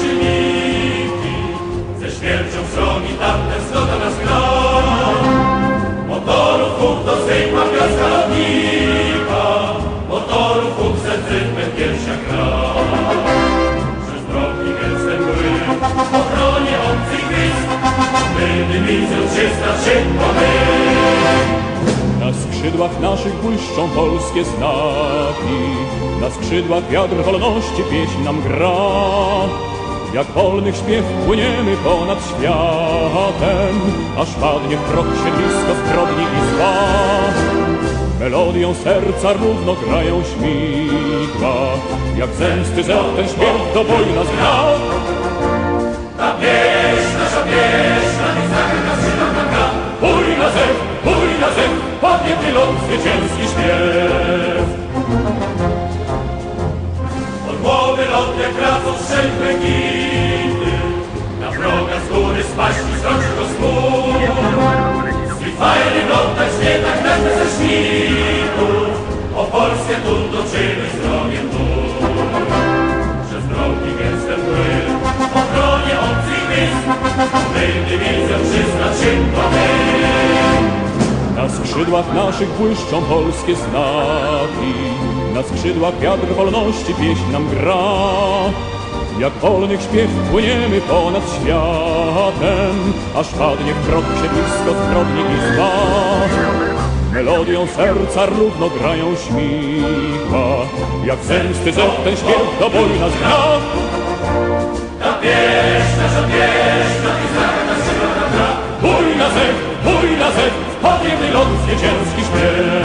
silniki, ze śmiercią srogi tamten zgoda nas gra. Motorów huk to zwykła wioska lotnika, motorów huk ze rytmem piersia gra. Przez drogi gęste mgły, ochronie obcych wysp, my dywizją 300 my. Na skrzydłach naszych błyszczą polskie znaki, na skrzydłach wiatr wolności pieśń nam gra. Jak wolnych śpiew płyniemy ponad światem, aż padnie w krok siedlisko zbrodni i zła. Melodią serca równo grają śmigła, jak zemsty za ten śpiew do boju nas gra. Ta pieśń, nasza pieśń, na tych znakach nas przydatna gra. Bój na zek, bój na zek, padnie lot zwycięski śpiew. Od głowy lot jak radzą strzelby gity, śniegach nas ze świtów, o Polskę tu toczymy z wrogiem tu. Przez drogi gęste mgły, w ochronie obcych wysp, my dywizją 303 my. Na skrzydłach naszych błyszczą polskie znaki, na skrzydłach wiatr wolności pieśń nam gra. Jak wolnych śpiew płyniemy ponad światem, aż padnie w krok siedlisko zbrodni i zła melodią serca równo grają śmicha. Jak zemsty zet ten śpiew do boju nas gra. Ta pieśń, nasza pieśń, na tych znakach nas się. Bój na zew, bój na zew, w podniebny lot zwycięski śpiew.